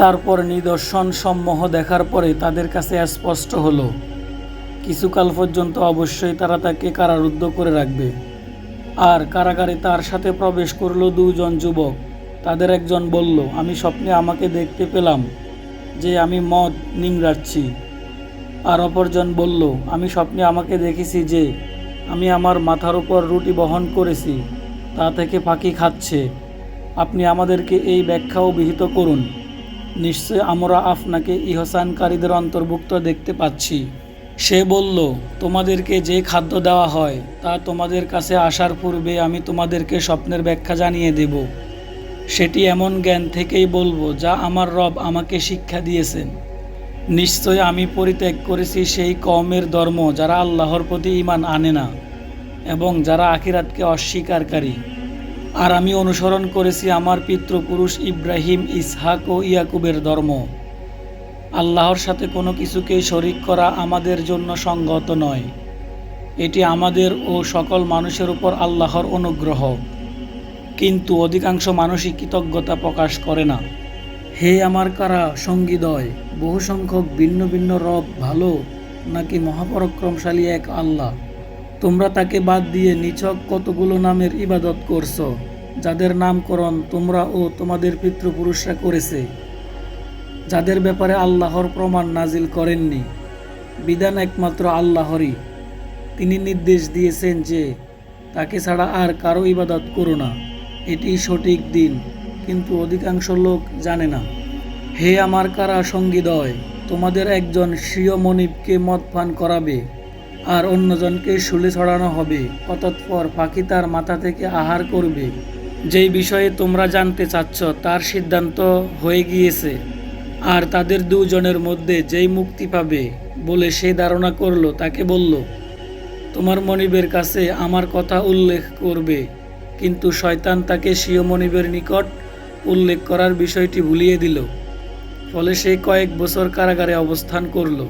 তারপর নিদর্শন সম্মোহ দেখার পরে তাদের কাছে স্পষ্ট হলো, কিছুকাল পর্যন্ত অবশ্যই তারা তাকে কারারুদ্ধ করে রাখবে। আর কারাগারে তার সাথে প্রবেশ করল দুজন যুবক। তাদের একজন বলল, আমি স্বপ্নে আমাকে দেখতে পেলাম যে আমি মদ নিংড়াচ্ছি। আর অপরজন বলল, আমি স্বপ্নে আমাকে দেখেছি যে আমি আমার মাথার উপর রুটি বহন করেছি, তা থেকে পাখি খাচ্ছে। আপনি আমাদেরকে এই ব্যাখ্যা অভিহিত করুন। নিশ্চয় আমরা আপনাকে ইহসানকারীদের অন্তর্ভুক্ত দেখতে পাচ্ছি। সে বলল, তোমাদেরকে যে খাদ্য দেওয়া হয়, তা তোমাদের কাছে আসার পূর্বে আমি তোমাদেরকে স্বপ্নের ব্যাখ্যা জানিয়ে দেব। সেটি এমন জ্ঞান থেকেই বলব, যা আমার রব আমাকে শিক্ষা দিয়েছেন। নিশ্চয় আমি পরিত্যাগ করেছি সেই কওমের ধর্ম, যারা আল্লাহর প্রতি ইমান আনে না, এবং যারা আখিরাতকে অস্বীকারী। আর আমি অনুসরণ করেছি আমার পিতৃপুরুষ ইব্রাহিম, ইসহাক ও ইয়াকুবের ধর্ম। আল্লাহর সাথে কোনো কিছুকেই শরিক করা আমাদের জন্য সঙ্গত নয়। এটি আমাদের ও সকল মানুষের উপর আল্লাহর অনুগ্রহ। কিন্তু অধিকাংশ মানুষই কৃতজ্ঞতা প্রকাশ করে না। হে আমার কারা, সঙ্গীদয় বহু সংখ্যক ভিন্ন ভিন্ন রব ভালো নাকি মহাপরাক্রমশালী এক আল্লাহ? তোমরা তাকে বাদ দিয়ে নিছক কতগুলো নামের ইবাদত করছ, যাদের নামকরণ তোমরা ও তোমাদের পিতৃপুরুষরা করেছে। যাদের ব্যাপারে আল্লাহর প্রমাণ নাজিল করেননি, বিধান একমাত্র আল্লাহরই। তিনি নির্দেশ দিয়েছেন যে, তাকে ছাড়া আর কারও ইবাদত করো না, এটি সঠিক দিন, কিন্তু অধিকাংশ লোক জানে না। হে আমার কারা সঙ্গীদয় তোমাদের একজন স্বীয় মনিবকে মদ পান করাবে। আর অন্যজনকে শুলে ছড়ানো হবে। অতৎপর পাখি তার মাথা থেকে আহার করবে। যেই বিষয়ে তোমরা জানতে চাচ্ছ, তার সিদ্ধান্ত হয়ে গিয়েছে। আর তাদের দুজনের মধ্যে যেই মুক্তি পাবে বলে সে ধারণা করল, তাকে বলল, তোমার মনিবের কাছে আমার কথা উল্লেখ করবে। কিন্তু শয়তান তাকে স্বীয় মনিবের নিকট উল্লেখ করার বিষয়টি ভুলিয়ে দিল। ফলে সে কয়েক বছর কারাগারে অবস্থান করল।